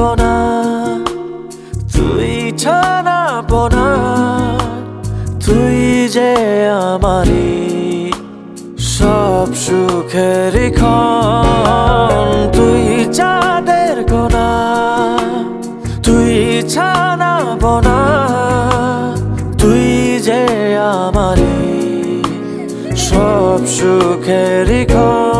চাঁদের কোনা তুই ছানা পোনা তুই যে আমারি সব সুখের ক্ষণ। তুই চাঁদের কোনা তুই ছানা পোনা তুই যে আমারি সব সুখের ক্ষণ।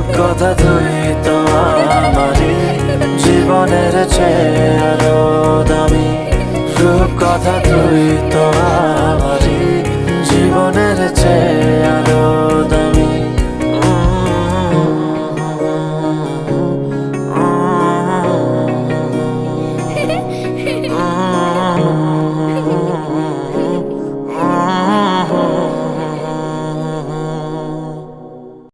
রূপ কথা তুই তো আমারই। জীবনের চেয়ে দামি। সব কথা তুই তো আমারই। জীবনের চেয়ে আরও